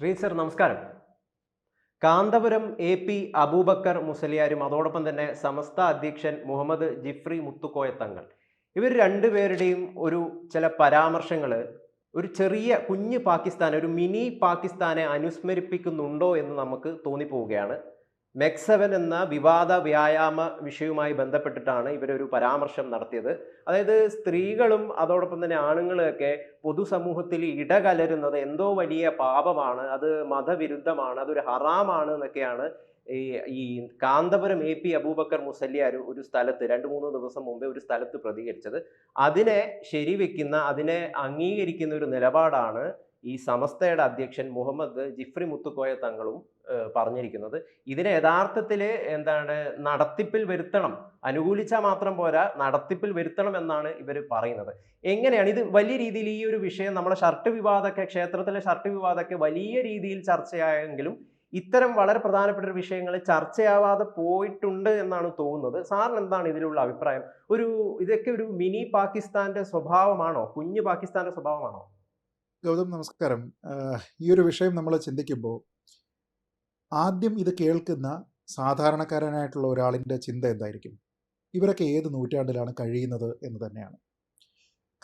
Shri sir നമസ്കാരം. Kanthapuram A P Abubakar മുസലിയാരും അതോടൊപ്പം തന്നെ സമസ്ത അധ്യക്ഷൻ മുഹമ്മദ് ജിഫ്രി മുത്തുക്കോയ തങ്ങൾ. ഇവർ രണ്ടുപേരുടെയും ഒരു ചില പരാമർശങ്ങൾ ഒരു ചെറിയ കുഞ്ഞ് പാകിസ്ഥാൻ ഒരു മിനി പാകിസ്ഥാനെ അനുസ്മരിപ്പിക്കുന്നുണ്ടോ എന്ന് നമുക്ക് തോന്നിപ്പോവുകയാണ്. മെക്സവൻ എന്ന വിവാദ വ്യായാമ വിഷയവുമായി ബന്ധപ്പെട്ടിട്ടാണ് ഇവരൊരു പരാമർശം നടത്തിയത്. അതായത് സ്ത്രീകളും അതോടൊപ്പം തന്നെ ആണുങ്ങളൊക്കെ പൊതുസമൂഹത്തിൽ ഇടകലരുന്നത് എന്തോ വലിയ പാപമാണ് അത് മതവിരുദ്ധമാണ് അതൊരു ഹറാമാണ് എന്നൊക്കെയാണ് ഈ ഈ കാന്തപുരം എ പി അബൂബക്കർ മുസല്യാർ ഒരു സ്ഥലത്ത് രണ്ട് മൂന്ന് ദിവസം മുമ്പേ ഒരു സ്ഥലത്ത് പ്രതികരിച്ചത്. അതിനെ ശരിവെക്കുന്ന അതിനെ അംഗീകരിക്കുന്ന ഒരു നിലപാടാണ് ഈ സമസ്തയുടെ അധ്യക്ഷൻ മുഹമ്മദ് ജിഫ്രി മുത്തുക്കോയ തങ്ങളും പറഞ്ഞിരിക്കുന്നത്. ഇതിനെ യഥാർത്ഥത്തിൽ എന്താണ് നടത്തിപ്പിൽ വരുത്തണം. അനുകൂലിച്ചാൽ മാത്രം പോരാ നടത്തിപ്പിൽ വരുത്തണം എന്നാണ് ഇവർ പറയുന്നത്. എങ്ങനെയാണ്? ഇത് വലിയ രീതിയിൽ ഈ ഒരു വിഷയം നമ്മുടെ ഷർട്ട് വിവാദമൊക്കെ ക്ഷേത്രത്തിലെ ഷർട്ട് വിവാദമൊക്കെ വലിയ രീതിയിൽ ചർച്ചയായെങ്കിലും ഇത്തരം വളരെ പ്രധാനപ്പെട്ട ഒരു വിഷയങ്ങൾ ചർച്ചയാവാതെ പോയിട്ടുണ്ട് എന്നാണ് തോന്നുന്നത്. സാറിന് എന്താണ് ഇതിലുള്ള അഭിപ്രായം? ഒരു ഇതൊക്കെ ഒരു മിനി പാകിസ്ഥാന്റെ സ്വഭാവമാണോ? കുഞ്ഞു പാകിസ്ഥാന്റെ സ്വഭാവമാണോ? ഗൗതം നമസ്കാരം. ഈ ഒരു വിഷയം നമ്മൾ ചിന്തിക്കുമ്പോൾ ആദ്യം ഇത് കേൾക്കുന്ന സാധാരണക്കാരനായിട്ടുള്ള ഒരാളിന്റെ ചിന്ത എന്തായിരിക്കും? ഇവരൊക്കെ ഏത് നൂറ്റാണ്ടിലാണ് കഴിയുന്നത് എന്ന് തന്നെയാണ്.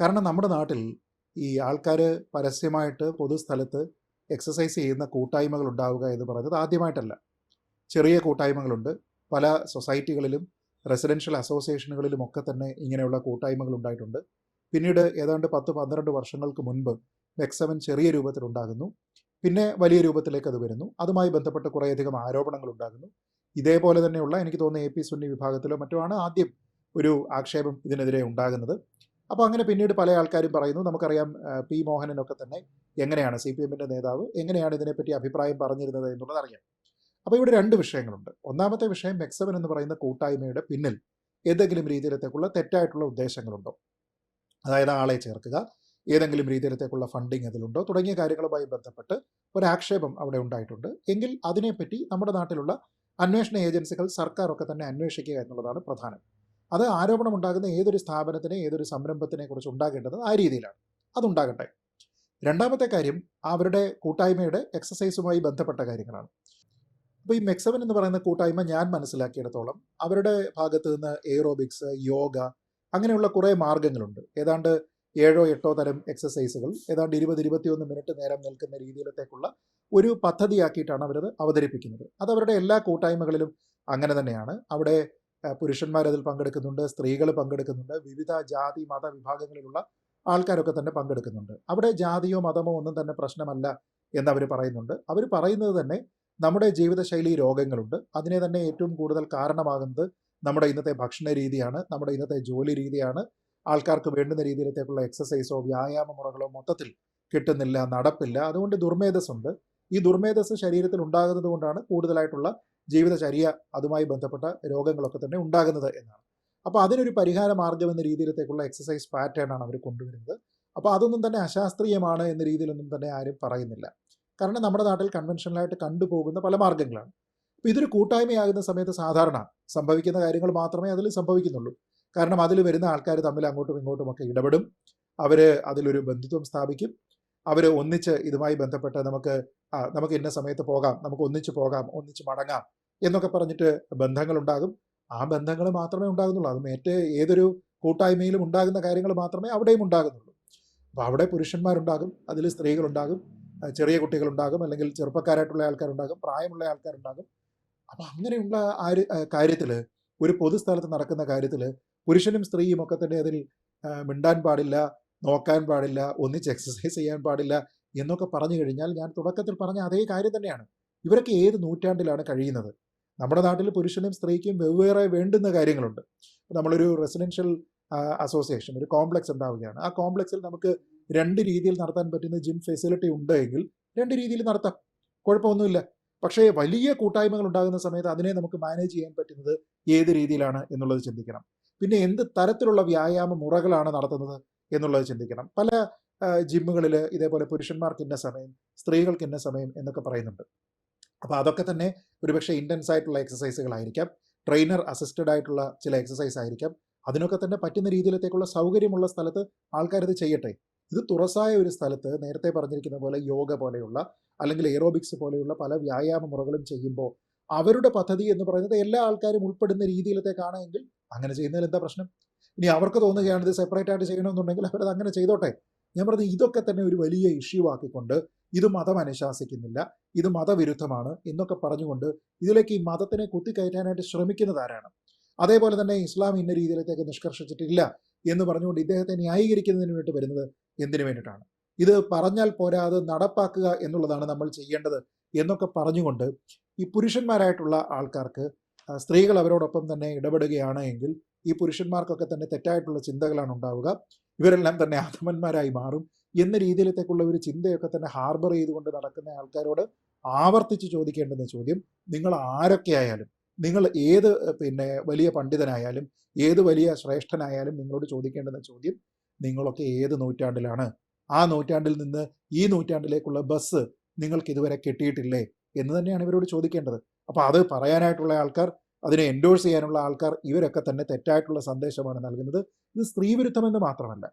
കാരണം നമ്മുടെ നാട്ടിൽ ഈ ആൾക്കാർ പരസ്യമായിട്ട് പൊതുസ്ഥലത്ത് എക്സസൈസ് ചെയ്യുന്ന കൂട്ടായ്മകൾ ഉണ്ടാവുക എന്ന് പറയുന്നത് ആദ്യമായിട്ടല്ല. ചെറിയ കൂട്ടായ്മകളുണ്ട്. പല സൊസൈറ്റികളിലും റെസിഡൻഷ്യൽ അസോസിയേഷനുകളിലും ഒക്കെ തന്നെ ഇങ്ങനെയുള്ള കൂട്ടായ്മകൾ ഉണ്ടായിട്ടുണ്ട്. പിന്നീട് ഏതാണ്ട് പത്ത് പന്ത്രണ്ട് വർഷങ്ങൾക്ക് മുൻപ് മെക്സവൻ ചെറിയ രൂപത്തിലുണ്ടാകുന്നു. പിന്നെ വലിയ രൂപത്തിലേക്ക് അത് വരുന്നു. അതുമായി ബന്ധപ്പെട്ട് കുറേയധികം ആരോപണങ്ങൾ ഉണ്ടാകുന്നു ഇതേപോലെ തന്നെയുള്ള എനിക്ക് തോന്നുന്നു എ പി സുന്നി വിഭാഗത്തിലോ മറ്റോ ആണ് ആദ്യം ഒരു ആക്ഷേപം ഇതിനെതിരെ ഉണ്ടാകുന്നത്. അപ്പോൾ അങ്ങനെ പിന്നീട് പല ആൾക്കാരും പറയുന്നു നമുക്കറിയാം പി മോഹനനൊക്കെ തന്നെ എങ്ങനെയാണ് സി പി എമ്മിന്റെ നേതാവ് എങ്ങനെയാണ് ഇതിനെപ്പറ്റി അഭിപ്രായം പറഞ്ഞിരുന്നത് എന്നുള്ളത് അറിയാം. അപ്പോൾ ഇവിടെ രണ്ട് വിഷയങ്ങളുണ്ട്. ഒന്നാമത്തെ വിഷയം മെക്സവൻ എന്ന് പറയുന്ന കൂട്ടായ്മയുടെ പിന്നിൽ ഏതെങ്കിലും രീതിയിലത്തേക്കുള്ള തെറ്റായിട്ടുള്ള ഉദ്ദേശങ്ങളുണ്ടോ? അതായത് ആളെ ചേർക്കുക ഏതെങ്കിലും രീതിയിലത്തേക്കുള്ള ഫണ്ടിങ് അതിലുണ്ടോ? തുടങ്ങിയ കാര്യങ്ങളുമായി ബന്ധപ്പെട്ട് ഒരാക്ഷേപം അവിടെ ഉണ്ടായിട്ടുണ്ട്. എങ്കിൽ അതിനെപ്പറ്റി നമ്മുടെ നാട്ടിലുള്ള അന്വേഷണ ഏജൻസികൾ സർക്കാരൊക്കെ തന്നെ അന്വേഷിക്കുക എന്നുള്ളതാണ് പ്രധാനം. അത് ആരോപണം ഉണ്ടാകുന്ന ഏതൊരു സ്ഥാപനത്തിനെ ഏതൊരു സംരംഭത്തിനെ കുറിച്ച് ഉണ്ടാകേണ്ടത് ആ രീതിയിലാണ്. അതുണ്ടാകട്ടെ. രണ്ടാമത്തെ കാര്യം അവരുടെ കൂട്ടായ്മയുടെ എക്സസൈസുമായി ബന്ധപ്പെട്ട കാര്യങ്ങളാണ്. അപ്പോൾ ഈ മെക്സവൻ എന്ന് പറയുന്ന കൂട്ടായ്മ ഞാൻ മനസ്സിലാക്കിയിടത്തോളം അവരുടെ ഭാഗത്ത് നിന്ന് എയറോബിക്സ് യോഗ അങ്ങനെയുള്ള കുറേ മാർഗങ്ങളുണ്ട്. ഏതാണ്ട് ഏഴോ എട്ടോ തരം എക്സസൈസുകൾ ഏതാണ്ട് ഇരുപത് ഇരുപത്തിയൊന്ന് മിനിറ്റ് നേരം നിൽക്കുന്ന രീതിയിലത്തേക്കുള്ള ഒരു പദ്ധതിയാക്കിയിട്ടാണ് അവരത് അവതരിപ്പിക്കുന്നത്. അത് അവരുടെ എല്ലാ കൂട്ടായ്മകളിലും അങ്ങനെ തന്നെയാണ്. അവിടെ പുരുഷന്മാരതിൽ പങ്കെടുക്കുന്നുണ്ട് സ്ത്രീകൾ പങ്കെടുക്കുന്നുണ്ട് വിവിധ ജാതി മത വിഭാഗങ്ങളിലുള്ള ആൾക്കാരൊക്കെ തന്നെ പങ്കെടുക്കുന്നുണ്ട്. അവിടെ ജാതിയോ മതമോ ഒന്നും തന്നെ പ്രശ്നമല്ല എന്ന് അവർ പറയുന്നുണ്ട്. അവർ പറയുന്നത് തന്നെ നമ്മുടെ ജീവിതശൈലി രോഗങ്ങളുണ്ട്. അതിനെ തന്നെ ഏറ്റവും കൂടുതൽ കാരണമാകുന്നത് നമ്മുടെ ഇന്നത്തെ ഭക്ഷണ രീതിയാണ് നമ്മുടെ ഇന്നത്തെ ജോലി രീതിയാണ് ആൾക്കാർക്ക് വേണ്ടുന്ന രീതിയിലത്തേക്കുള്ള എക്സസൈസോ വ്യായാമ മുറകളോ മൊത്തത്തിൽ കിട്ടുന്നില്ല നടപ്പില്ല. അതുകൊണ്ട് ദുർമേധസ്സുണ്ട്. ഈ ദുർമേധസ് ശരീരത്തിൽ ഉണ്ടാകുന്നത് കൊണ്ടാണ് കൂടുതലായിട്ടുള്ള ജീവിതചര്യ അതുമായി ബന്ധപ്പെട്ട രോഗങ്ങളൊക്കെ തന്നെ ഉണ്ടാകുന്നത് എന്നാണ്. അപ്പോൾ അതിനൊരു പരിഹാര മാർഗം എന്ന രീതിയിലത്തേക്കുള്ള എക്സസൈസ് പാറ്റേൺ ആണ് അവർ കൊണ്ടുവരുന്നത്. അപ്പോൾ അതൊന്നും തന്നെ അശാസ്ത്രീയമാണ് എന്ന രീതിയിലൊന്നും തന്നെ ആരും പറയുന്നില്ല. കാരണം നമ്മുടെ നാട്ടിൽ കൺവെൻഷനലായിട്ട് കണ്ടുപോകുന്ന പല മാർഗങ്ങളാണ് അപ്പോൾ ഇതൊരു കൂട്ടായ്മയാകുന്ന സമയത്ത് സാധാരണ സംഭവിക്കുന്ന കാര്യങ്ങൾ മാത്രമേ അതിൽ സംഭവിക്കുന്നുള്ളൂ. കാരണം അതിൽ വരുന്ന ആൾക്കാർ തമ്മിൽ അങ്ങോട്ടും ഇങ്ങോട്ടും ഒക്കെ ഇടപെടും. അവർ അതിലൊരു ബന്ധുത്വം സ്ഥാപിക്കും. അവർ ഒന്നിച്ച് ഇതുമായി ബന്ധപ്പെട്ട് നമുക്ക് നമുക്ക് ഇന്ന സമയത്ത് പോകാം നമുക്ക് ഒന്നിച്ച് പോകാം ഒന്നിച്ച് മടങ്ങാം എന്നൊക്കെ പറഞ്ഞിട്ട് ബന്ധങ്ങളുണ്ടാകും. ആ ബന്ധങ്ങൾ മാത്രമേ ഉണ്ടാകുന്നുള്ളൂ. അത് മറ്റേ ഏതൊരു കൂട്ടായ്മയിലും ഉണ്ടാകുന്ന കാര്യങ്ങൾ മാത്രമേ അവിടെയും ഉണ്ടാകുന്നുള്ളൂ. അപ്പോൾ അവിടെ പുരുഷന്മാരുണ്ടാകും അതിൽ സ്ത്രീകളുണ്ടാകും ചെറിയ കുട്ടികളുണ്ടാകും അല്ലെങ്കിൽ ചെറുപ്പക്കാരായിട്ടുള്ള ആൾക്കാരുണ്ടാകും പ്രായമുള്ള ആൾക്കാരുണ്ടാകും. അപ്പോൾ അങ്ങനെയുള്ള ആര് കാര്യത്തിൽ ഒരു പൊതുസ്ഥലത്ത് നടക്കുന്ന കാര്യത്തിൽ പുരുഷനും സ്ത്രീയും ഒക്കെ തന്നെ അതിൽ മിണ്ടാൻ പാടില്ല നോക്കാൻ പാടില്ല ഒന്നിച്ച് എക്സസൈസ് ചെയ്യാൻ പാടില്ല എന്നൊക്കെ പറഞ്ഞു കഴിഞ്ഞാൽ ഞാൻ തുടക്കത്തിൽ പറഞ്ഞ അതേ കാര്യം തന്നെയാണ്. ഇവരൊക്കെ ഏത് നൂറ്റാണ്ടിലാണ് കഴിയുന്നത്? നമ്മുടെ നാട്ടിൽ പുരുഷനും സ്ത്രീക്കും വെവ്വേറെ വേണ്ടുന്ന കാര്യങ്ങളുണ്ട്. നമ്മളൊരു റെസിഡൻഷ്യൽ അസോസിയേഷൻ ഒരു കോംപ്ലക്സ് ഉണ്ടാവുകയാണ്. ആ കോംപ്ലക്സിൽ നമുക്ക് രണ്ട് രീതിയിൽ നടത്താൻ പറ്റുന്ന ജിം ഫെസിലിറ്റി ഉണ്ട് എങ്കിൽ രണ്ട് രീതിയിൽ നടത്താം. കുഴപ്പമൊന്നുമില്ല. പക്ഷേ വലിയ കൂട്ടായ്മകൾ ഉണ്ടാകുന്ന സമയത്ത് അതിനെ നമുക്ക് മാനേജ് ചെയ്യാൻ പറ്റുന്നത് ഏത് രീതിയിലാണ് എന്നുള്ളത് ചിന്തിക്കണം. പിന്നെ എന്ത് തരത്തിലുള്ള വ്യായാമ മുറകളാണ് നടത്തുന്നത് എന്നുള്ളത് ചിന്തിക്കണം. പല ജിമ്മുകളിൽ ഇതേപോലെ പുരുഷന്മാർക്ക് ഇന്ന സമയം സ്ത്രീകൾക്ക് ഇന്ന സമയം എന്നൊക്കെ പറയുന്നുണ്ട്. അപ്പോൾ അതൊക്കെ തന്നെ ഒരുപക്ഷെ ഇന്റൻസ് ആയിട്ടുള്ള എക്സസൈസുകളായിരിക്കാം ട്രെയിനർ അസിസ്റ്റഡ് ആയിട്ടുള്ള ചില എക്സസൈസ് ആയിരിക്കാം അതിനൊക്കെ തന്നെ പറ്റുന്ന രീതിയിലത്തേക്കുള്ള സൗകര്യമുള്ള സ്ഥലത്ത് ആൾക്കാരത് ചെയ്യട്ടെ. ഇത് തുറസായ ഒരു സ്ഥലത്ത് നേരത്തെ പറഞ്ഞിരിക്കുന്ന പോലെ യോഗ പോലെയുള്ള അല്ലെങ്കിൽ എയറോബിക്സ് പോലെയുള്ള പല വ്യായാമ മുറകളും ചെയ്യുമ്പോൾ അവരുടെ പദ്ധതി എന്ന് പറയുന്നത് എല്ലാ ആൾക്കാരും ഉൾപ്പെടുന്ന രീതിയിലത്തേക്കാണ് എങ്കിൽ അങ്ങനെ ചെയ്യുന്നതിൽ എന്താ പ്രശ്നം? ഇനി അവർക്ക് തോന്നുകയാണ് ഇത് സെപ്പറേറ്റ് ആയിട്ട് ചെയ്യണമെന്നുണ്ടെങ്കിൽ അവരത് അങ്ങനെ ചെയ്തോട്ടെ. ഞാൻ പറഞ്ഞത് ഇതൊക്കെ തന്നെ ഒരു വലിയ ഇഷ്യൂ ആക്കിക്കൊണ്ട് ഇത് മതം അനുശാസിക്കുന്നില്ല ഇത് മതവിരുദ്ധമാണ് എന്നൊക്കെ പറഞ്ഞുകൊണ്ട് ഇതിലേക്ക് ഈ മതത്തിനെ കുത്തിക്കയറ്റാനായിട്ട് ശ്രമിക്കുന്നത് ആരാണ്? അതേപോലെ തന്നെ ഇസ്ലാം ഇന്ന രീതിയിലേക്ക് നിഷ്കർഷിച്ചിട്ടില്ല എന്ന് പറഞ്ഞുകൊണ്ട് ഇദ്ദേഹത്തെ ന്യായീകരിക്കുന്നതിന് വേണ്ടി വരുന്നത് എന്തിനു വേണ്ടിയിട്ടാണ്? ഇത് പറഞ്ഞാൽ പോരാ അത് നടപ്പാക്കുക എന്നുള്ളതാണ് നമ്മൾ ചെയ്യേണ്ടത് എന്നൊക്കെ പറഞ്ഞുകൊണ്ട് ഈ പുരുഷന്മാരായിട്ടുള്ള ആൾക്കാർക്ക് സ്ത്രീകൾ അവരോടൊപ്പം തന്നെ ഇടപെടുകയാണ് എങ്കിൽ ഈ പുരുഷന്മാർക്കൊക്കെ തന്നെ തെറ്റായിട്ടുള്ള ചിന്തകളാണ് ഉണ്ടാവുക. ഇവരെല്ലാം തന്നെ ആത്മന്മാരായി മാറും എന്ന രീതിയിലത്തേക്കുള്ള ഒരു ചിന്തയൊക്കെ തന്നെ ഹാർബർ ചെയ്തുകൊണ്ട് നടക്കുന്ന ആൾക്കാരോട് ആവർത്തിച്ച് ചോദിക്കേണ്ടുന്ന ചോദ്യം നിങ്ങൾ ആരൊക്കെയായാലും നിങ്ങൾ ഏത് പിന്നെ വലിയ പണ്ഡിതനായാലും ഏത് വലിയ ശ്രേഷ്ഠനായാലും നിങ്ങളോട് ചോദിക്കേണ്ടുന്ന ചോദ്യം നിങ്ങളൊക്കെ ഏത് നൂറ്റാണ്ടിലാണ്? ആ നൂറ്റാണ്ടിൽ നിന്ന് ഈ നൂറ്റാണ്ടിലേക്കുള്ള ബസ് നിങ്ങൾക്ക് ഇതുവരെ കിട്ടിയിട്ടില്ലേ? എന്ന് തന്നെയാണ് ഇവരോട് ചോദിക്കേണ്ടത്. അപ്പോൾ അത് പറയാനായിട്ടുള്ള ആൾക്കാർ അതിനെ എൻഡോഴ്സ് ചെയ്യാനുള്ള ആൾക്കാർ ഇവരൊക്കെ തന്നെ തെറ്റായിട്ടുള്ള സന്ദേശമാണ് നൽകുന്നത്. ഇത് സ്ത്രീവിരുദ്ധമെന്ന് മാത്രമല്ല.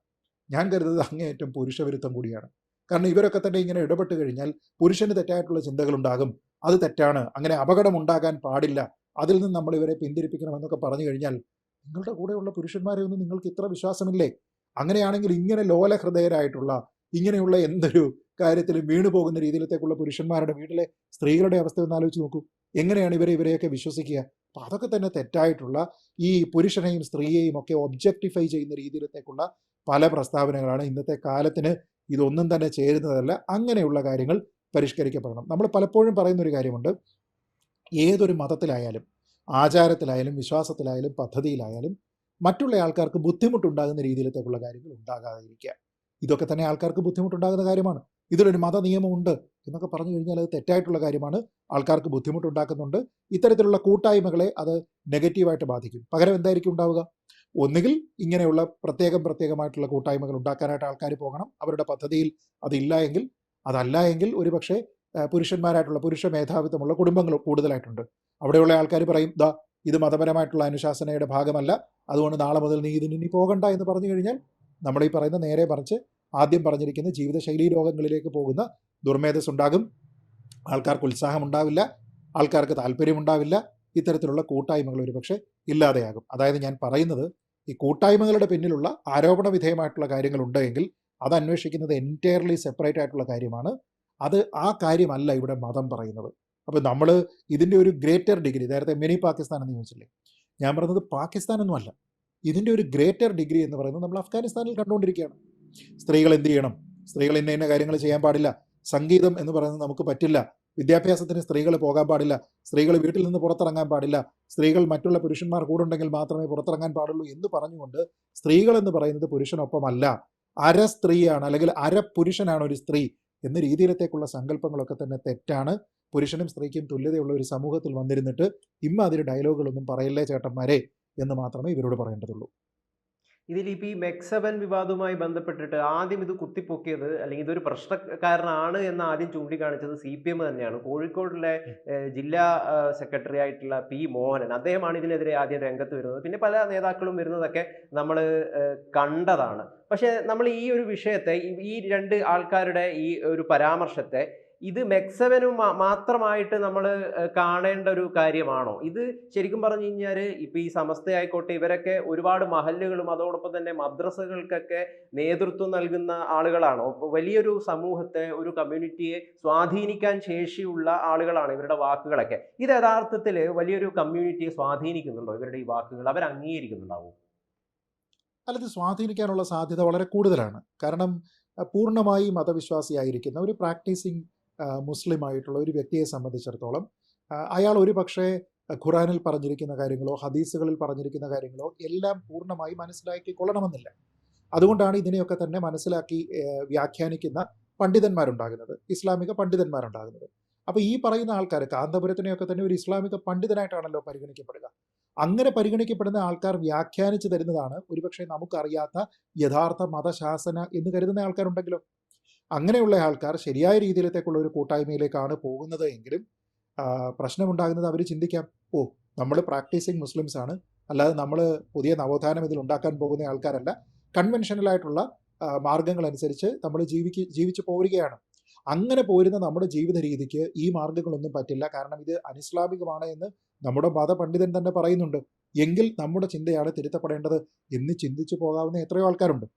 ഞാൻ കരുതുന്നത് അങ്ങേയറ്റം പുരുഷവിരുദ്ധം കൂടിയാണ്. കാരണം ഇവരൊക്കെ തന്നെ ഇങ്ങനെ ഇടപെട്ട് കഴിഞ്ഞാൽ പുരുഷന് തെറ്റായിട്ടുള്ള ചിന്തകളുണ്ടാകും. അത് തെറ്റാണ്. അങ്ങനെ അപകടം ഉണ്ടാകാൻ പാടില്ല. അതിൽ നിന്ന് നമ്മൾ ഇവരെ പിന്തിരിപ്പിക്കണമെന്നൊക്കെ പറഞ്ഞു കഴിഞ്ഞാൽ നിങ്ങളുടെ കൂടെയുള്ള പുരുഷന്മാരെ ഒന്നും നിങ്ങൾക്ക് ഇത്ര വിശ്വാസമില്ലേ? അങ്ങനെയാണെങ്കിൽ ഇങ്ങനെ ലോലഹൃദയരായിട്ടുള്ള ഇങ്ങനെയുള്ള എന്തൊരു കാര്യത്തിലും വീണു പോകുന്ന രീതിയിലത്തേക്കുള്ള പുരുഷന്മാരുടെ വീട്ടിലെ സ്ത്രീകളുടെ അവസ്ഥ ഒന്ന് ആലോചിച്ച് നോക്കൂ. എങ്ങനെയാണ് ഇവരെ ഇവരെയൊക്കെ വിശ്വസിക്കുക? അപ്പം അതൊക്കെ തന്നെ തെറ്റായിട്ടുള്ള ഈ പുരുഷനെയും സ്ത്രീയെയും ഒക്കെ ഒബ്ജക്ടിഫൈ ചെയ്യുന്ന രീതിയിലത്തേക്കുള്ള പല പ്രസ്താവനകളാണ് ഇന്നത്തെ കാലത്തിന് ഇതൊന്നും തന്നെ ചേരുന്നതല്ല. അങ്ങനെയുള്ള കാര്യങ്ങൾ പരിഷ്കരിക്കപ്പെടണം. നമ്മൾ പലപ്പോഴും പറയുന്ന ഒരു കാര്യമുണ്ട്. ഏതൊരു മതത്തിലായാലും ആചാരത്തിലായാലും വിശ്വാസത്തിലായാലും പദ്ധതിയിലായാലും മറ്റുള്ള ആൾക്കാർക്ക് ബുദ്ധിമുട്ടുണ്ടാകുന്ന രീതിയിലത്തേക്കുള്ള കാര്യങ്ങൾ ഉണ്ടാകാതിരിക്കുക. ഇതൊക്കെ തന്നെ ആൾക്കാർക്ക് ബുദ്ധിമുട്ടുണ്ടാകുന്ന കാര്യമാണ്. ഇതിലൊരു മത നിയമമുണ്ട് എന്നൊക്കെ പറഞ്ഞു കഴിഞ്ഞാൽ അത് തെറ്റായിട്ടുള്ള കാര്യമാണ്. ആൾക്കാർക്ക് ബുദ്ധിമുട്ടുണ്ടാക്കുന്നുണ്ട്. ഇത്തരത്തിലുള്ള കൂട്ടായ്മകളെ അത് നെഗറ്റീവായിട്ട് ബാധിക്കും. പകരം എന്തായിരിക്കും ഉണ്ടാവുക? ഒന്നുകിൽ ഇങ്ങനെയുള്ള പ്രത്യേകം പ്രത്യേകമായിട്ടുള്ള കൂട്ടായ്മകൾ ഉണ്ടാക്കാനായിട്ട് ആൾക്കാർ പോകണം. അവരുടെ പദ്ധതിയിൽ അതില്ല എങ്കിൽ അതല്ല എങ്കിൽ ഒരുപക്ഷെ പുരുഷന്മാരായിട്ടുള്ള പുരുഷ മേധാവിത്വമുള്ള കുടുംബങ്ങൾ കൂടുതലായിട്ടുണ്ട്. അവിടെയുള്ള ആൾക്കാർ പറയും ദാ ഇത് മതപരമായിട്ടുള്ള അനുശാസനയുടെ ഭാഗമല്ല. അതുകൊണ്ട് നാളെ മുതൽ നീ ഇതിന് ഇനി പോകണ്ട എന്ന് പറഞ്ഞു കഴിഞ്ഞാൽ നമ്മൾ ഈ പറയുന്ന നേരെ മറിച്ച് ആദ്യം പറഞ്ഞിരിക്കുന്ന ജീവിതശൈലി രോഗങ്ങളിലേക്ക് പോകുന്ന ദുർമേധസ് ഉണ്ടാകും ആൾക്കാർക്ക് ഉത്സാഹം ഉണ്ടാവില്ല ആൾക്കാർക്ക് താല്പര്യമുണ്ടാവില്ല. ഇത്തരത്തിലുള്ള കൂട്ടായ്മകൾ ഒരുപക്ഷെ ഇല്ലാതെയാകും. അതായത് ഞാൻ പറയുന്നത് ഈ കൂട്ടായ്മകളുടെ പിന്നിലുള്ള ആരോപണ വിധേയമായിട്ടുള്ള കാര്യങ്ങൾ ഉണ്ടെങ്കിൽ അത് അന്വേഷിക്കുന്നത് എന്റയർലി സെപ്പറേറ്റ് ആയിട്ടുള്ള കാര്യമാണ്. അത് ആ കാര്യമല്ല ഇവിടെ മതം പറയുന്നത്. അപ്പോൾ നമ്മൾ ഇതിന്റെ ഒരു ഗ്രേറ്റർ ഡിഗ്രി നേരത്തെ മിനി പാകിസ്ഥാൻ എന്ന് ചോദിച്ചില്ലേ? ഞാൻ പറഞ്ഞത് പാകിസ്ഥാൻ ഒന്നുമല്ല ഇതിന്റെ ഒരു ഗ്രേറ്റർ ഡിഗ്രി എന്ന് പറയുന്നത് നമ്മൾ അഫ്ഗാനിസ്ഥാനിൽ കണ്ടുകൊണ്ടിരിക്കുകയാണ്. സ്ത്രീകൾ എന്ത് ചെയ്യണം? സ്ത്രീകൾ ഇന്ന ഇന്ന കാര്യങ്ങൾ ചെയ്യാൻ പാടില്ല. സംഗീതം എന്ന് പറയുന്നത് നമുക്ക് പറ്റില്ല. വിദ്യാഭ്യാസത്തിന് സ്ത്രീകൾ പോകാൻ പാടില്ല. സ്ത്രീകൾ വീട്ടിൽ നിന്ന് പുറത്തിറങ്ങാൻ പാടില്ല. സ്ത്രീകൾ മറ്റുള്ള പുരുഷന്മാർ കൂടുണ്ടെങ്കിൽ മാത്രമേ പുറത്തിറങ്ങാൻ പാടുള്ളൂ എന്ന് പറഞ്ഞുകൊണ്ട് സ്ത്രീകൾ എന്ന് പറയുന്നത് പുരുഷനൊപ്പമല്ല. അര സ്ത്രീയാണ് അല്ലെങ്കിൽ അര പുരുഷനാണ് ഒരു സ്ത്രീ എന്ന രീതിയിലത്തേക്കുള്ള സങ്കല്പങ്ങളൊക്കെ തന്നെ തെറ്റാണ്. പുരുഷനും സ്ത്രീക്കും തുല്യതയുള്ള ഒരു സമൂഹത്തിൽ വന്നിരുന്നിട്ട് ഇമ്മാതിരി ഡയലോഗുകളൊന്നും പറയല്ലേ ചേട്ടന്മാരെ എന്ന് മാത്രമേ ഇവരോട് പറയേണ്ടതുള്ളൂ. ഇതിലിപ്പോൾ ഈ മെക്സബൻ വിവാദവുമായി ബന്ധപ്പെട്ടിട്ട് ആദ്യം ഇത് കുത്തിപ്പൊക്കിയത് അല്ലെങ്കിൽ ഇതൊരു പ്രശ്നക്കാരനാണ് എന്ന് ആദ്യം ചൂണ്ടിക്കാണിച്ചത് സി പി എം തന്നെയാണ്. കോഴിക്കോടിലെ ജില്ലാ സെക്രട്ടറി ആയിട്ടുള്ള പി മോഹനൻ അദ്ദേഹമാണ് ഇതിനെതിരെ ആദ്യം രംഗത്ത് വരുന്നത്. പിന്നെ പല നേതാക്കളും വരുന്നതൊക്കെ നമ്മൾ കണ്ടതാണ്. പക്ഷേ നമ്മൾ ഈ ഒരു വിഷയത്തെ ഈ- ഈ രണ്ട് ആൾക്കാരുടെ ഈ ഒരു പരാമർശത്തെ ഇത് മെക്സവനും മാത്രമായിട്ട് നമ്മൾ കാണേണ്ട ഒരു കാര്യമാണോ? ഇത് ശരിക്കും പറഞ്ഞു കഴിഞ്ഞാൽ ഇപ്പൊ ഈ സമസ്തയായിക്കോട്ടെ ഇവരൊക്കെ ഒരുപാട് മഹല്ലുകളും അതോടൊപ്പം തന്നെ മദ്രസകൾക്കൊക്കെ നേതൃത്വം നൽകുന്ന ആളുകളാണോ. വലിയൊരു സമൂഹത്തെ ഒരു കമ്മ്യൂണിറ്റിയെ സ്വാധീനിക്കാൻ ശേഷിയുള്ള ആളുകളാണ് ഇവരുടെ വാക്കുകളൊക്കെ. ഇത് യഥാർത്ഥത്തിൽ വലിയൊരു കമ്മ്യൂണിറ്റിയെ സ്വാധീനിക്കുന്നുണ്ടോ ഇവരുടെ ഈ വാക്കുകൾ? അവർ അംഗീകരിക്കുന്നുണ്ടാവോ? അല്ലത് സ്വാധീനിക്കാനുള്ള സാധ്യത വളരെ കൂടുതലാണ്. കാരണം പൂർണമായി മതവിശ്വാസിയായിരിക്കുന്ന ഒരു പ്രാക്ടീസിങ് മുസ്ലിം ആയിട്ടുള്ള ഒരു വ്യക്തിയെ സംബന്ധിച്ചിടത്തോളം അയാൾ ഒരു പക്ഷേ ഖുറാനിൽ പറഞ്ഞിരിക്കുന്ന കാര്യങ്ങളോ ഹദീസുകളിൽ പറഞ്ഞിരിക്കുന്ന കാര്യങ്ങളോ എല്ലാം പൂർണമായി മനസ്സിലാക്കി കൊള്ളണമെന്നില്ല അതുകൊണ്ടാണ് ഇതിനെയൊക്കെ തന്നെ മനസ്സിലാക്കി വ്യാഖ്യാനിക്കുന്ന പണ്ഡിതന്മാരുണ്ടാകുന്നത് ഇസ്ലാമിക പണ്ഡിതന്മാരുണ്ടാകുന്നത്. അപ്പോൾ ഈ പറയുന്ന ആൾക്കാർ കാന്തപുരത്തിനെയൊക്കെ തന്നെ ഒരു ഇസ്ലാമിക പണ്ഡിതനായിട്ടാണല്ലോ പരിഗണിക്കപ്പെടുക. അങ്ങനെ പരിഗണിക്കപ്പെടുന്ന ആൾക്കാർ വ്യാഖ്യാനിച്ചു തരുന്നതാണ് ഒരുപക്ഷെ നമുക്കറിയാത്ത യഥാർത്ഥ മതശാസന എന്ന് കരുതുന്ന ആൾക്കാരുണ്ടെങ്കിലോ? അങ്ങനെയുള്ള ആൾക്കാർ ശരിയായ രീതിയിലത്തേക്കുള്ള ഒരു കൂട്ടായ്മയിലേക്കാണ് പോകുന്നത് എങ്കിലും പ്രശ്നമുണ്ടാകുന്നത് അവർ ചിന്തിക്കാം ഓ നമ്മൾ പ്രാക്ടീസിങ് മുസ്ലിംസ് ആണ്. അല്ലാതെ നമ്മൾ പുതിയ നവോത്ഥാനം ഇതിൽ ഉണ്ടാക്കാൻ പോകുന്ന ആൾക്കാരല്ല. കൺവെൻഷനലായിട്ടുള്ള മാർഗങ്ങളനുസരിച്ച് നമ്മൾ ജീവിക്ക് ജീവിച്ചു പോരുകയാണ്. അങ്ങനെ പോരുന്ന നമ്മുടെ ജീവിത രീതിക്ക് ഈ മാർഗങ്ങളൊന്നും പറ്റില്ല. കാരണം ഇത് അനിസ്ലാമികമാണ് എന്ന് നമ്മുടെ മതപണ്ഡിതൻ തന്നെ പറയുന്നുണ്ട്. എങ്കിൽ നമ്മുടെ ചിന്തയാണ് തിരുത്തപ്പെടേണ്ടത് എന്ന് ചിന്തിച്ചു പോകാവുന്ന എത്രയോ ആൾക്കാരുണ്ട്.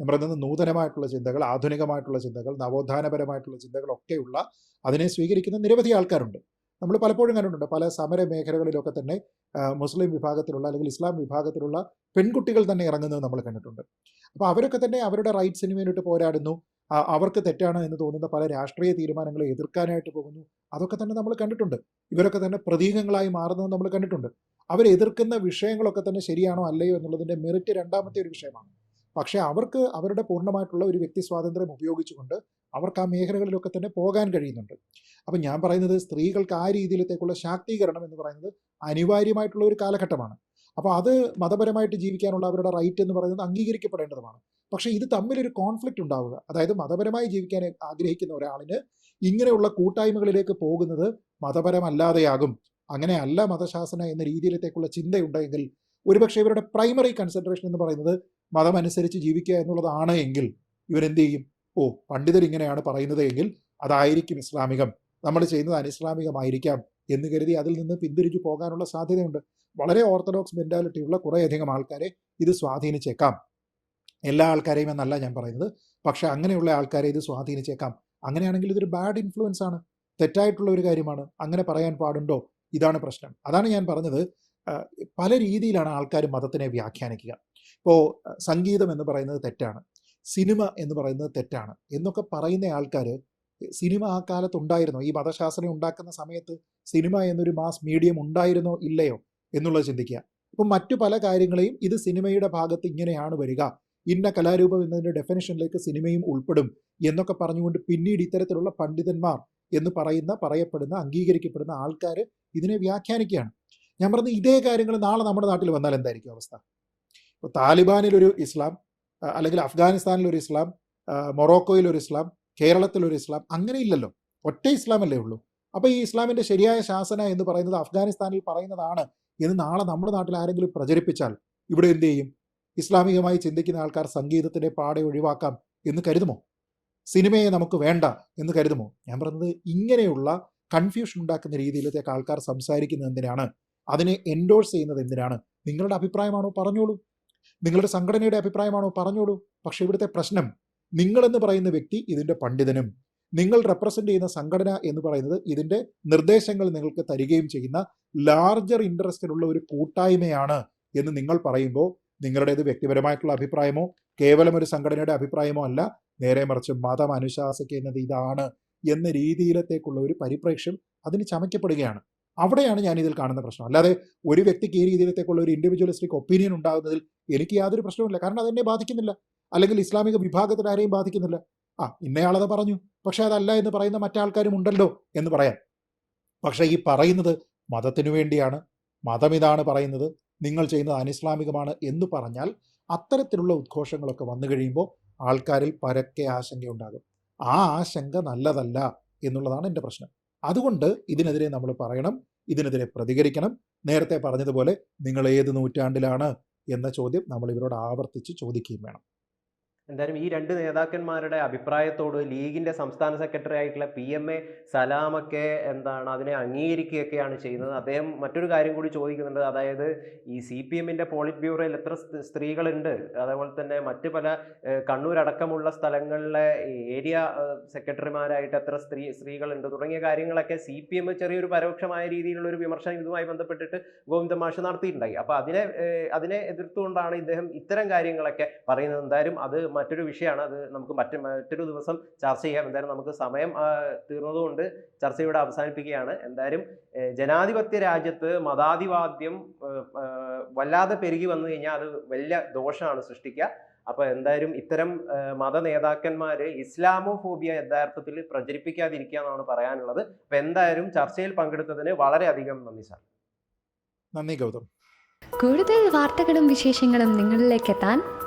ഞാൻ പറയുന്നത് നൂതനമായിട്ടുള്ള ചിന്തകൾ ആധുനികമായിട്ടുള്ള ചിന്തകൾ നവോത്ഥാനപരമായിട്ടുള്ള ചിന്തകളൊക്കെയുള്ള അതിനെ സ്വീകരിക്കുന്ന നിരവധി ആൾക്കാരുണ്ട്. നമ്മൾ പലപ്പോഴും കണ്ടിട്ടുണ്ട് പല സമര മേഖലകളിലൊക്കെ തന്നെ മുസ്ലിം വിഭാഗത്തിലുള്ള അല്ലെങ്കിൽ ഇസ്ലാം വിഭാഗത്തിലുള്ള പെൺകുട്ടികൾ തന്നെ ഇറങ്ങുന്നത് നമ്മൾ കണ്ടിട്ടുണ്ട്. അപ്പോൾ അവരൊക്കെ തന്നെ അവരുടെ റൈറ്റ്സിന് വേണ്ടിയിട്ട് പോരാടുന്നു. അവർക്ക് തെറ്റാണ് എന്ന് തോന്നുന്ന പല രാഷ്ട്രീയ തീരുമാനങ്ങളെ എതിർക്കാനായിട്ട് പോകുന്നു. അതൊക്കെ തന്നെ നമ്മൾ കണ്ടിട്ടുണ്ട്. ഇവരൊക്കെ തന്നെ പ്രതീകങ്ങളായി മാറുന്നത് നമ്മൾ കണ്ടിട്ടുണ്ട്. അവരെതിർക്കുന്ന വിഷയങ്ങളൊക്കെ തന്നെ ശരിയാണോ അല്ലയോ എന്നുള്ളതിന്റെ മെറിറ്റ് രണ്ടാമത്തെ ഒരു വിഷയമാണ്. പക്ഷേ അവർക്ക് അവരുടെ പൂർണമായിട്ടുള്ള ഒരു വ്യക്തി സ്വാതന്ത്ര്യം ഉപയോഗിച്ചുകൊണ്ട് അവർക്ക് ആ മേഖലകളിലൊക്കെ തന്നെ പോകാൻ കഴിയുന്നുണ്ട്. അപ്പം ഞാൻ പറയുന്നത് സ്ത്രീകൾക്ക് ആ രീതിയിലത്തേക്കുള്ള ശാക്തീകരണം എന്ന് പറയുന്നത് അനിവാര്യമായിട്ടുള്ള ഒരു കാലഘട്ടമാണ്. അപ്പോൾ അത് മതപരമായിട്ട് ജീവിക്കാനുള്ള അവരുടെ റൈറ്റ് എന്ന് പറയുന്നത് അംഗീകരിക്കപ്പെടേണ്ടതുമാണ്. പക്ഷേ ഇത് തമ്മിലൊരു കോൺഫ്ലിക്റ്റ് ഉണ്ടാവുക. അതായത് മതപരമായി ജീവിക്കാൻ ആഗ്രഹിക്കുന്ന ഒരാളിന് ഇങ്ങനെയുള്ള കൂട്ടായ്മകളിലേക്ക് പോകുന്നത് മതപരമല്ലാതെയാകും. അങ്ങനെ അല്ല മതശാസന എന്ന രീതിയിലത്തേക്കുള്ള ചിന്തയുണ്ടെങ്കിൽ ഒരുപക്ഷെ ഇവരുടെ പ്രൈമറി കൺസെൻട്രേഷൻ എന്ന് പറയുന്നത് മതമനുസരിച്ച് ജീവിക്കുക എന്നുള്ളതാണ് എങ്കിൽ ഇവരെന്ത് ചെയ്യും ഓ പണ്ഡിതർ ഇങ്ങനെയാണ് പറയുന്നത് എങ്കിൽ അതായിരിക്കും ഇസ്ലാമികം. നമ്മൾ ചെയ്യുന്നത് അനിസ്ലാമികമായിരിക്കാം എന്ന് കരുതി അതിൽ നിന്ന് പിന്തിരിഞ്ഞു പോകാനുള്ള സാധ്യതയുണ്ട്. വളരെ ഓർത്തഡോക്സ് മെന്റാലിറ്റിയുള്ള കുറേയധികം ആൾക്കാരെ ഇത് സ്വാധീനിച്ചേക്കാം. എല്ലാ ആൾക്കാരെയും എന്നല്ല ഞാൻ പറയുന്നത്. പക്ഷെ അങ്ങനെയുള്ള ആൾക്കാരെ ഇത് സ്വാധീനിച്ചേക്കാം. അങ്ങനെയാണെങ്കിൽ ഇതൊരു ബാഡ് ഇൻഫ്ലുവൻസ് ആണ്. തെറ്റായിട്ടുള്ള ഒരു കാര്യമാണ്. അങ്ങനെ പറയാൻ പാടുണ്ടോ? ഇതാണ് പ്രശ്നം. അതാണ് ഞാൻ പറഞ്ഞത്. പല രീതിയിലാണ് ആൾക്കാർ മതത്തിനെ വ്യാഖ്യാനിക്കുക. ഇപ്പോൾ സംഗീതം എന്ന് പറയുന്നത് തെറ്റാണ്. സിനിമ എന്ന് പറയുന്നത് തെറ്റാണ്. എന്നൊക്കെ പറയുന്ന ആൾക്കാർ സിനിമ ആ കാലത്ത് ഉണ്ടായിരുന്നോ ഈ മതശാസനം ഉണ്ടാക്കുന്ന സമയത്ത് സിനിമ എന്നൊരു മാസ് മീഡിയം ഉണ്ടായിരുന്നോ? ഇല്ലയോ? എന്നുള്ളത് ചിന്തിക്കുക. അപ്പം മറ്റു പല കാര്യങ്ങളെയും ഇത് സിനിമയുടെ ഭാഗത്ത് ഇങ്ങനെയാണ് വരിക. ഇന്ന കലാരൂപം എന്നതിന്റെ ഡെഫിനിഷനിലേക്ക് സിനിമയും ഉൾപ്പെടും എന്നൊക്കെ പറഞ്ഞുകൊണ്ട് പിന്നീട് ഇത്തരത്തിലുള്ള പണ്ഡിതന്മാർ എന്ന് പറയുന്ന പറയപ്പെടുന്ന അംഗീകരിക്കപ്പെടുന്ന ആൾക്കാർ ഇതിനെ വ്യാഖ്യാനിക്കുകയാണ്. ഞാൻ പറഞ്ഞ ഇതേ കാര്യങ്ങൾ നാളെ നമ്മുടെ നാട്ടിൽ വന്നാൽ എന്തായിരിക്കും അവസ്ഥ? ഇപ്പോൾ താലിബാനിലൊരു ഇസ്ലാം അല്ലെങ്കിൽ അഫ്ഗാനിസ്ഥാനിലൊരു ഇസ്ലാം മൊറോക്കോയിലൊരു ഇസ്ലാം കേരളത്തിലൊരു ഇസ്ലാം അങ്ങനെ ഇല്ലല്ലോ ഒറ്റ ഇസ്ലാം അല്ലേ ഉള്ളൂ. അപ്പോൾ ഈ ഇസ്ലാമിന്റെ ശരിയായ ശാസന എന്ന് പറയുന്നത് അഫ്ഗാനിസ്ഥാനിൽ പറയുന്നതാണ് എന്ന് നാളെ നമ്മുടെ നാട്ടിൽ ആരെങ്കിലും പ്രചരിപ്പിച്ചാൽ ഇവിടെ എന്ത് ചെയ്യും? ഇസ്ലാമികമായി ചിന്തിക്കുന്ന ആൾക്കാർ സംഗീതത്തിന്റെ പാടെ ഒഴിവാക്കാം എന്ന് കരുതുമോ? സിനിമയെ നമുക്ക് വേണ്ട എന്ന് കരുതുമോ? ഞാൻ പറഞ്ഞത് ഇങ്ങനെയുള്ള കൺഫ്യൂഷൻ ഉണ്ടാക്കുന്ന രീതിയിലത്തേക്ക് ആൾക്കാർ സംസാരിക്കുന്നത് എന്തിനാണ്? അതിനെ എൻഡോഴ്സ് ചെയ്യുന്നത് എന്തിനാണ്? നിങ്ങളുടെ അഭിപ്രായമാണോ പറഞ്ഞോളൂ. നിങ്ങളുടെ സംഘടനയുടെ അഭിപ്രായമാണോ? പറഞ്ഞോളൂ. പക്ഷേ ഇവിടുത്തെ പ്രശ്നം നിങ്ങളെന്ന് പറയുന്ന വ്യക്തി ഇതിന്റെ പണ്ഡിതനും നിങ്ങൾ റെപ്രസെന്റ് ചെയ്യുന്ന സംഘടന എന്ന് പറയുന്നത് ഇതിന്റെ നിർദ്ദേശങ്ങൾ നിങ്ങൾക്ക് തരികയും ചെയ്യുന്ന ലാർജർ ഇൻട്രസ്റ്റിലുള്ള ഒരു കൂട്ടായ്മയാണ് എന്ന് നിങ്ങൾ പറയുമ്പോൾ നിങ്ങളുടേത് വ്യക്തിപരമായിട്ടുള്ള അഭിപ്രായമോ കേവലം ഒരു സംഘടനയുടെ അഭിപ്രായമോ അല്ല. നേരെ മറിച്ച് മതം അനുശാസിക്കുന്നത് ഇതാണ് എന്ന രീതിയിലത്തേക്കുള്ള ഒരു പരിപ്രേക്ഷ്യം അതിന് ചമയ്ക്കപ്പെടുകയാണ്. അവിടെയാണ് ഞാൻ ഇതിൽ കാണുന്ന പ്രശ്നം. അല്ലാതെ ഒരു വ്യക്തിക്ക് ഈ രീതിയിലത്തേക്കുള്ള ഒരു ഇൻഡിവിജ്വലിസ്റ്റിക് ഒപ്പീനിയൻ ഉണ്ടാകുന്നതിൽ എനിക്ക് യാതൊരു പ്രശ്നവുമില്ല. കാരണം അതെന്നെ ബാധിക്കുന്നില്ല. അല്ലെങ്കിൽ ഇസ്ലാമിക വിഭാഗത്തിൽ ആരെയും ബാധിക്കുന്നില്ല. ആ ഇന്നയാളത് പറഞ്ഞു. പക്ഷേ അതല്ല എന്ന് പറയുന്ന മറ്റാൾക്കാരും ഉണ്ടല്ലോ എന്ന് പറയാം. പക്ഷേ ഈ പറയുന്നത് മതത്തിനു വേണ്ടിയാണ്. മതം ഇതാണ് പറയുന്നത്. നിങ്ങൾ ചെയ്യുന്നത് അനിസ്ലാമികമാണ് എന്ന് പറഞ്ഞാൽ അത്തരത്തിലുള്ള ഉദ്ഘോഷങ്ങളൊക്കെ വന്നു കഴിയുമ്പോൾ ആൾക്കാരിൽ പരക്കെ ആശങ്കയുണ്ടാകും ആ ആശങ്ക നല്ലതല്ല എന്നുള്ളതാണ് എന്റെ പ്രശ്നം. അതുകൊണ്ട് ഇതിനെതിരെ നമ്മൾ പറയണം. ഇതിനെതിരെ പ്രതികരിക്കണം. നേരത്തെ പറഞ്ഞതുപോലെ നിങ്ങൾ ഏത് നൂറ്റാണ്ടിലാണ് എന്ന ചോദ്യം നമ്മൾ ഇവരോട് ആവർത്തിച്ച് ചോദിക്കുകയും വേണം. എന്തായാലും ഈ രണ്ട് നേതാക്കന്മാരുടെ അഭിപ്രായത്തോട് ലീഗിന്റെ സംസ്ഥാന സെക്രട്ടറി ആയിട്ടുള്ള പി എം എ സലാമൊക്കെ എന്താണ് അതിനെ അംഗീകരിക്കുകയൊക്കെയാണ് ചെയ്യുന്നത്. അദ്ദേഹം മറ്റൊരു കാര്യം കൂടി ചോദിക്കുന്നുണ്ട്. അതായത് ഈ സി പി എമ്മിന്റെ പോളിറ്റ് ബ്യൂറോയിൽ എത്ര സ്ത്രീകളുണ്ട്? അതേപോലെ തന്നെ മറ്റ് പല കണ്ണൂരടക്കമുള്ള സ്ഥലങ്ങളിലെ ഏരിയ സെക്രട്ടറിമാരായിട്ട് എത്ര സ്ത്രീ സ്ത്രീകളുണ്ട്? തുടങ്ങിയ കാര്യങ്ങളൊക്കെ സി പി എം ചെറിയൊരു പരോക്ഷമായ രീതിയിലുള്ള ഒരു വിമർശനം ഇതുമായി ബന്ധപ്പെട്ടിട്ട് ഗോവിന്ദ മാഷ് നടത്തിയിട്ടുണ്ടായി. അപ്പോൾ അതിനെ അതിനെ എതിർത്തുകൊണ്ടാണ് ഇദ്ദേഹം ഇത്തരം കാര്യങ്ങളൊക്കെ പറയുന്നത്. എന്തായാലും അത് മറ്റൊരു വിഷയമാണ്. അത് നമുക്ക് മറ്റ് മറ്റൊരു ദിവസം ചർച്ച ചെയ്യാം. എന്തായാലും നമുക്ക് സമയം തീർന്നതുകൊണ്ട് ചർച്ച ഇവിടെ അവസാനിപ്പിക്കുകയാണ്. എന്തായാലും ജനാധിപത്യ രാജ്യത്ത് മതാധിവാദ്യം വല്ലാതെ പെരുകി വന്നു കഴിഞ്ഞാൽ അത് വലിയ ദോഷമാണ് സൃഷ്ടിക്കുക. അപ്പോൾ എന്തായാലും ഇത്തരം മത നേതാക്കന്മാർ ഇസ്ലാമോ ഫോബിയ യഥാർത്ഥത്തിൽ പ്രചരിപ്പിക്കാതിരിക്കുക എന്നാണ് പറയാനുള്ളത്. അപ്പോൾ എന്തായാലും ചർച്ചയിൽ പങ്കെടുത്തതിന് വളരെയധികം നന്ദി സാർ. നന്ദി ഗൗതം. കൂടുതൽ വാർത്തകളും വിശേഷങ്ങളും നിങ്ങളിലേക്ക് എത്താൻ